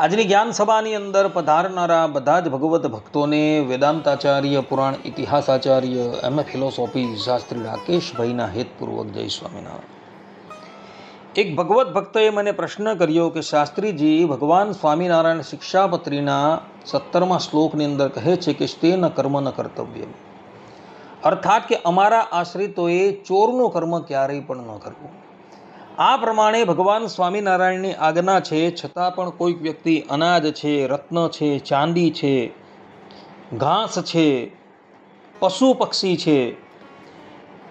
આજની જ્ઞાન સભાની અંદર પધારનારા બધા જ ભગવત ભક્તોને વેદાંતાચાર્ય, પુરાણ ઇતિહાસાચાર્ય એમ એ ફિલોસોફી શાસ્ત્રી રાકેશભાઈના હેતપૂર્વક જય સ્વામિનારાયણ. એક ભગવત ભક્તએ મને પ્રશ્ન કર્યો કે શાસ્ત્રીજી, ભગવાન સ્વામિનારાયણ શિક્ષાપત્રીના સત્તરમા શ્લોકની અંદર કહે છે કે સ્તેન કર્મ ન કર્તવ્ય અર્થાત કે અમારા આશ્રિતોએ ચોરનું કર્મ ક્યારેય પણ ન કરવું. આ પ્રમાણે ભગવાન સ્વામિનારાયણની આજ્ઞા છે, છતાં પણ કોઈક વ્યક્તિ અનાજ છે, રત્ન છે, ચાંદી છે, ઘાસ છે, પશુ પક્ષી છે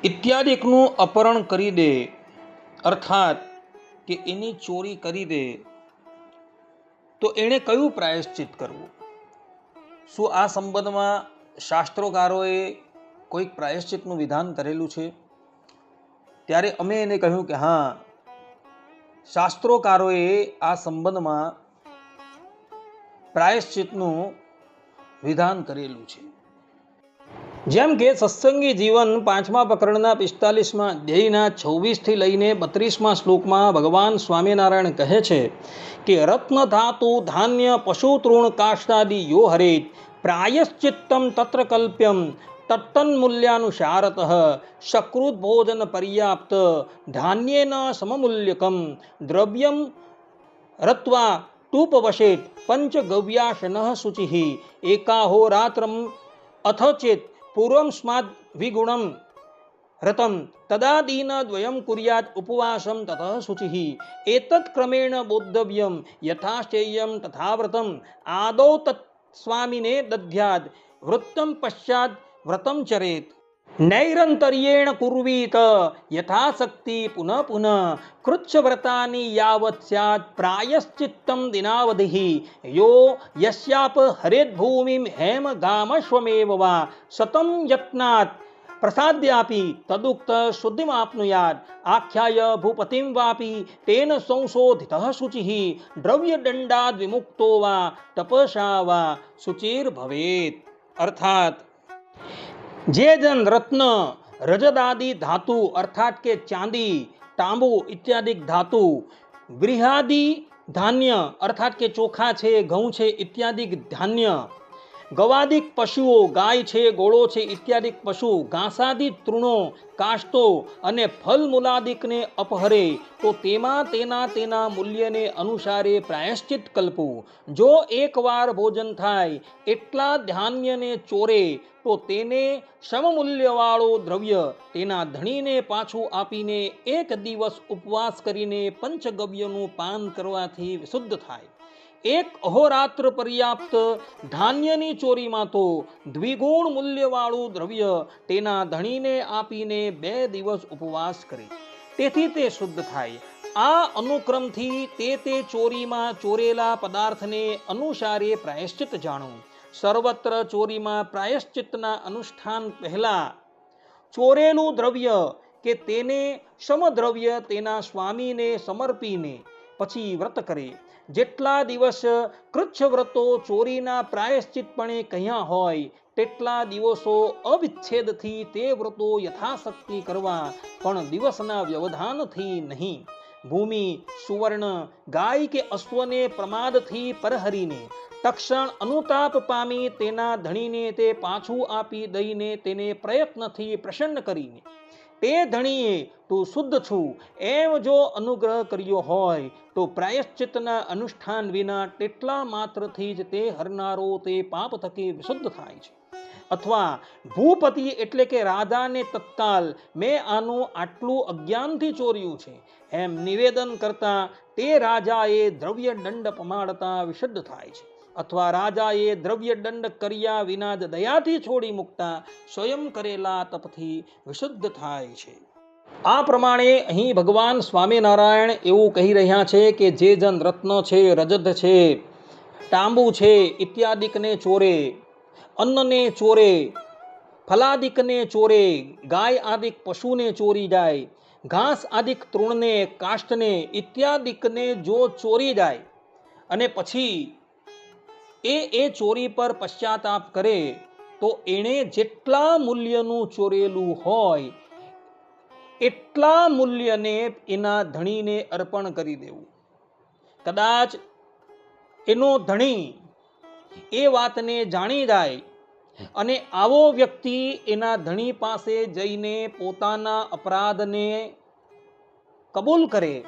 ઇત્યાદિકનું અપહરણ કરી દે, અર્થાત કે એની ચોરી કરી દે, તો એણે કયું પ્રાયશ્ચિત કરવું? શું આ સંબંધમાં શાસ્ત્રોકારોએ કોઈક પ્રાયશ્ચિતનું વિધાન કરેલું છે? ત્યારે અમે એને કહ્યું કે હા શાસ્ત્રોકારોએ આ સંબંધમાં પ્રાયશ્ચિતનું વિધાન કરેલું છે. જેમ કે સત્સંગી જીવન પાંચમા પ્રકરણના પિસ્તાલીસમાં અધ્યાયના છવ્વીસથી લઈને બત્રીસમાં શ્લોકમાં ભગવાન સ્વામિનારાયણ કહે છે કે, રત્ન ધાતુ ધાન્ય પશુ તૃણ કાષ્ટાદિ યો હરેત પ્રાયશ્ચિત્તમ તત્ર કલ્પ્યમ તત્તન્મૂલ્યાનુસારત સકૃત ભોજન પર્યાપ્ત ધાન્યેન સમમૂલ્યકમ દ્રવ્યમ રત્વા ટૂપવશેત પંચગવ્યાશન શુચિ એકાહોરાત્રમ અથ ચેત પૂર્વમ સ્માદ વિગુણમ રતમ તદાદીન દ્વયમ કુર્યાત ઉપવાસમ તત શુચિ એતત ક્રમેણ બોદ્ધવ્યમ યથાશ્ચેયમ તથા વ્રતમ આદૌ તત્સ્વામિને દધ્યાદ વૃત્તમ પશ્ચાત વ્રતમ ચરેત નૈરંતર્યેણ કુર્વીત યથાશક્તિ પુનઃ પુનઃ કૃચ્છવ્રતાની યાવત સ્યાત પ્રાયશ્ચિત્તમ દિનાવધિ યો યસ્યાપ હરેદ્ભૂમિમ હેમ ગામશ્વમેવ વા સતમ યત્નાત પ્રસાદ્યાપી તદુક્ત શુદ્ધિમાપ્નુયાત આખ્યાય ભૂપતિમ વાપી તેન સંશોધિત શુચિ દ્રવ્યદંડાદ વિમુક્તો વા તપસા વા શુચિર અર્થાત જે જન રત્ન, રજદાદિ ધાતુ અર્થાત કે ચાંદી, તાંબુ ઇત્યાદિ ધાતુ ગૃહાદિ ધાન્ય અર્થાત કે ચોખા છે, ઘઉં છે ઇત્યાદિ ધાન્ય ગવાદિક પશુઓ ગાય છે, ગોળો છે ઇત્યાદિક પશુ ઘાસાદિ તૃણો કાશતો અને ફલમૂલાદિકને અપહરે. તો તેમાં તેના તેના મૂલ્યને અનુસારે પ્રાયશ્ચિત કલ્પવું જો એકવાર ભોજન થાય, એટલા ધાન્યને ચોરે, તો તેને સમમૂલ્યવાળો દ્રવ્ય તેના ધણીને પાછું આપીને એક દિવસ ઉપવાસ કરીને પંચગવ્યનું પાન કરવાથી શુદ્ધ થાય. એક અહોરાત્ર પર્યાપ્ત ધાન્યની ચોરીમાં તો દ્વિગુણ મૂલ્યવાળું દ્રવ્ય તેના ધણીને આપીને બે દિવસ ઉપવાસ કરે. તેથી તે શુદ્ધ થાય. આ અનુક્રમથી તે તે ચોરીમાં ચોરેલા પદાર્થને અનુસારે પ્રાયશ્ચિત જાણવું સર્વત્ર ચોરીમાં પ્રાયશ્ચિતના અનુષ્ઠાન પહેલા ચોરેલું દ્રવ્ય કે તેને સમદ્રવ્ય તેના સ્વામીને સમર્પીને પછી વ્રત કરે. જેટલા દિવસ કૃચ્છ વ્રતો ચોરીના પ્રાયશ્ચિતપણે કહ્યા હોય, તેટલા દિવસો અવિચ્છેદથી તે વ્રતો યથાશક્તિ કરવા પણ દિવસના વ્યવધાનથી નહીં. ભૂમિ, સુવર્ણ, ગાય કે અશ્વને પ્રમાદથી પરહરીને, તક્ષણ અનુતાપ પામી તેના ધણીને તે પાછું આપી દઈને તેને પ્રયત્નથી પ્રસન્ન કરીને તે ધણીએ તું શુદ્ધ છું. એમ જો અનુગ્રહ કર્યો હોય, તો પ્રાયશ્ચિતના અનુષ્ઠાન વિના તેટલા માત્રથી જ તે હરનારો તે પાપ થકી વિશુદ્ધ થાય છે. અથવા ભૂપતિ એટલે કે રાજાને તત્કાલ મેં આનું આટલું અજ્ઞાનથી ચોર્યું છે. એમ નિવેદન કરતા તે રાજાએ દ્રવ્ય દંડ પમાડતા વિશુદ્ધ થાય છે. અથવા રાજાએ દ્રવ્ય દંડ કર્યા વિના જ દયાથી છોડી મૂકતા સ્વયં કરેલા તપથી વિશુદ્ધ થાય છે. આ પ્રમાણે અહીં ભગવાન સ્વામિનારાયણ એવું કહી રહ્યા છે કે જે જન રત્ન છે રજત છે ટાંબુ છે, ઇત્યાદિકને ચોરે, અન્નને ચોરે, ફલાદિકને ચોરે, ગાય આદિક પશુને ચોરી જાય, ઘાસ આદિક તૃણને, કાષ્ટને, ઇત્યાદિકને જો ચોરી જાય, અને પછી એ એ ચોરી પર પશ્ચાતાપ કરે, તો એણે જેટલા મૂલ્યનું ચોરેલું હોય, એટલા મૂલ્યને એના ધણીને અર્પણ કરી દેવું. કદાચ એનો ધણી એ વાતને જાણી જાય અને આવો વ્યક્તિ એના ધણી પાસે જઈને પોતાના અપરાધને કબૂલ કરે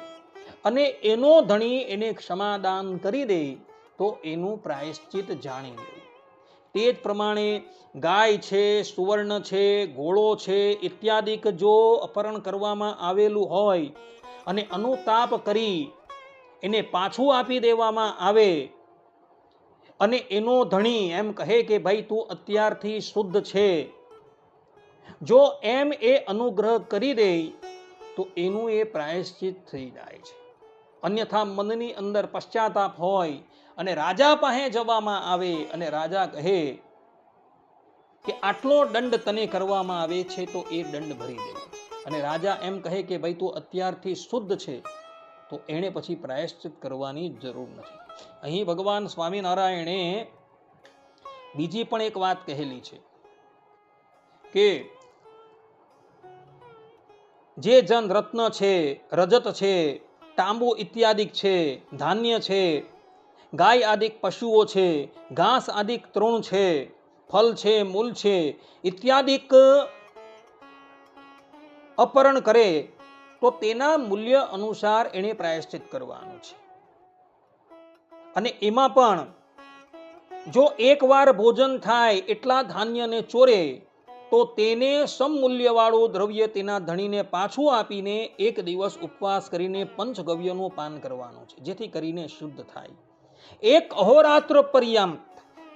અને એનો ધણી એને ક્ષમાદાન કરી દે તો એનું પ્રાયશ્ચિત જાણી લેવું. તે જ પ્રમાણે ગાય છે, સુવર્ણ છે, ઘોડો છે, ઇત્યાદિક જો અપહરણ કરવામાં આવેલું હોય અને અનુતાપ કરી એને પાછું આપી દેવામાં આવે અને એનો ધણી એમ કહે કે ભાઈ તું અત્યારથી શુદ્ધ છે. જો એમ એ અનુગ્રહ કરી દે, તો એનું એ પ્રાયશ્ચિત થઈ જાય છે. અન્યથા મનની અંદર પશ્ચાતાપ હોય અને રાજા પાસે જવામાં આવે અને રાજા કહે કે, આટલો દંડ તને કરવામાં આવે છે તો એ દંડ ભરી દે. અને રાજા એમ કહે કે, ભાઈ, તું અત્યારથી શુદ્ધ છે, તો એણે પછી પ્રાયશ્ચિત કરવાની જરૂર નથી. અહીં ભગવાન સ્વામિનારાયણે બીજી પણ એક વાત કહેલી છે કે, જે જન રત્ન છે, રજત છે, તાંબુ ઇત્યાદિક છે, ધાન્ય છે ગાય આદિક પશુઓ છે, ઘાસ આદિક તૃણ છે, ફલ છે, મૂલ છે, ઇત્યાદિક અપહરણ કરે, તો તેના મૂલ્ય અનુસાર એણે પ્રાયશ્ચિત કરવાનું છે. અને એમાં પણ, જો એકવાર ભોજન થાય એટલા ધાન્યને ચોરે, તો તેને સમમૂલ્યવાળું દ્રવ્ય તેના ધણીને પાછું આપીને એક દિવસ ઉપવાસ કરીને પંચગવ્યનું પાન કરવાનું છે, જેથી કરીને શુદ્ધ થાય. એક અહોરાત્ર પર્યંત,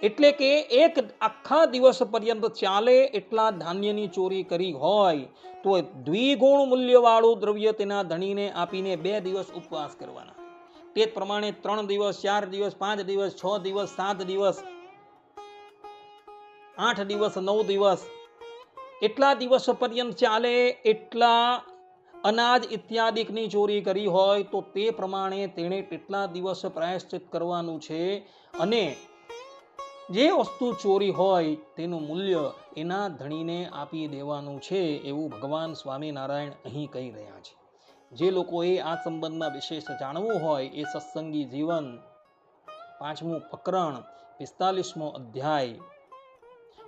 એટલે કે એક આખા દિવસ પર્યંત ચાલે એટલા ધાન્યની ચોરી કરી હોય, તો દ્વિગુણ મૂલ્યવાળું દ્રવ્ય તેના ધણીને આપીને બે દિવસ ઉપવાસ કરવાના. તે પ્રમાણે ત્રણ દિવસ, ચાર દિવસ, પાંચ દિવસ, છ દિવસ, સાત દિવસ, આઠ દિવસ, નવ દિવસ, એટલા દિવસ પર્યંત ચાલે એટલા અનાજ ઇત્યાદિકની ચોરી કરી હોય તો તે પ્રમાણે તેણે કેટલા દિવસ પ્રાયશ્ચિત કરવાનું છે અને જે વસ્તુ ચોરી હોય તેનું મૂલ્ય એના ધણીને આપી દેવાનું છે એવું ભગવાન સ્વામિનારાયણ અહીં કહી રહ્યા છે. જે લોકોએ આ સંબંધમાં વિશેષ જાણવું હોય એ સત્સંગી જીવન પાંચમું પ્રકરણ પિસ્તાલીસમો અધ્યાય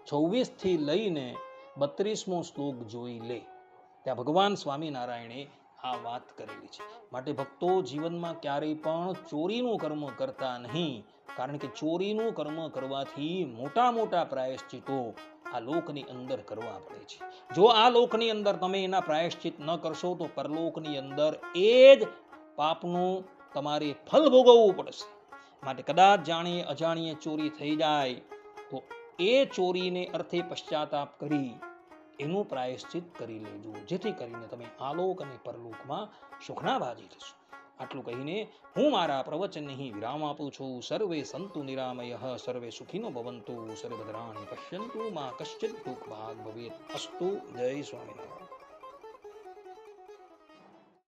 છવ્વીસથી લઈને બત્રીસમો શ્લોક જોઈ લે. ત્યાં ભગવાન સ્વામિનારાયણે આ વાત કરેલી છે. માટે ભક્તો જીવનમાં ક્યારેય પણ ચોરીનું કર્મ કરતા નહીં, કારણ કે ચોરીનું કર્મ કરવાથી મોટા મોટા પ્રાયશ્ચિતો આ લોકની અંદર કરવા પડે છે. જો આ લોકની અંદર તમે એના પ્રાયશ્ચિત ન કરશો, તો પરલોકની અંદર એ જ પાપનું તમારે ફલ ભોગવવું પડશે. માટે કદાચ જાણીએ અજાણીએ ચોરી થઈ જાય, તો એ ચોરીને અર્થે પશ્ચાતાપ કરી એનું પ્રાયશ્ચિત કરી લેજો. જેથી કરીને તમે આલોક અને પરલોકમાં સુખના ભાજી થશો. આટલું કહીને હું મારા પ્રવચનને અહીં વિરામ આપું છું. સર્વે સંતુ નિરામય, સર્વે સુખીનો ભવંતુ. સર્વભદ્રાણી પશ્યંતુ, મા કશ્ચિત દુઃખ ભાગ ભવેત. અસ્તુ જય સ્વામિનારાયણ.